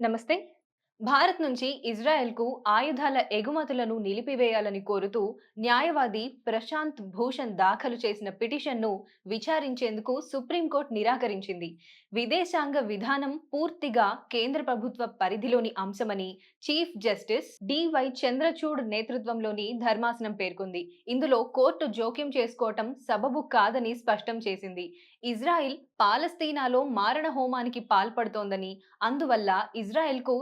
నమస్తే. భారత్ నుంచి ఇజ్రాయెల్కు ఆయుధాల ఎగుమతులను నిలిపివేయాలని కోరుతూ న్యాయవాది ప్రశాంత్ భూషణ్ దాఖలు చేసిన పిటిషన్ను విచారించేందుకు సుప్రీంకోర్టు నిరాకరించింది. విదేశాంగ విధానం పూర్తిగా కేంద్ర ప్రభుత్వ పరిధిలోని అంశమని చీఫ్ జస్టిస్ డివై చంద్రచూడ్ నేతృత్వంలోని ధర్మాసనం పేర్కొంది. ఇందులో కోర్టు జోక్యం చేసుకోవటం సబబు కాదని స్పష్టం చేసింది. ఇజ్రాయిల్ పాలస్తీనాలో మారణ హోమానికి పాల్పడుతోందని అందువల్ల ఇజ్రాయెల్కు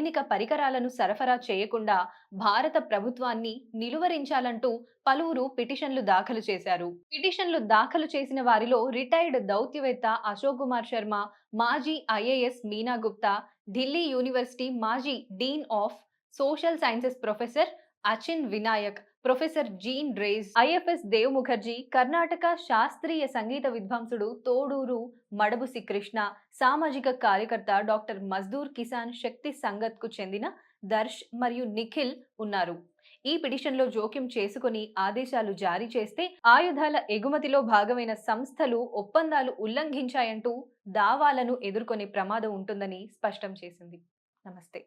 సైనిక పరికరాలను సరఫరా చేయకుండా భారత ప్రభుత్వాన్ని నిలువరించాలంటూ పలువురు పిటిషన్లు దాఖలు చేశారు. పిటిషన్లు దాఖలు చేసిన వారిలో రిటైర్డ్ దౌత్యవేత్త అశోక్ కుమార్ శర్మ మాజీ ఐఏఎస్ మీనా గుప్తా ఢిల్లీ యూనివర్సిటీ మాజీ dean of social sciences professor Achin Vinayak professor Jean Dreze IFS Dev Mukherjee Karnataka శాస్త్రీయ సంగీత విద్వాంసుడు తోడూరు మడబుసి కృష్ణ సామాజిక కార్యకర్త డాక్టర్ మజ్దూర్ కిసాన్ శక్తి సంగత్కు చెందిన దర్శ్ మరియు నిఖిల్ ఉన్నారు. ఈ పిటిషన్లో జోక్యం చేసుకుని ఆదేశాలు జారీ చేస్తే ఆయుధాల ఎగుమతిలో భాగమైన సంస్థలు ఒప్పందాలు ఉల్లంఘించాయంటూ దావాలను ఎదుర్కొనే ప్రమాదం ఉంటుందని స్పష్టం చేసింది. నమస్తే.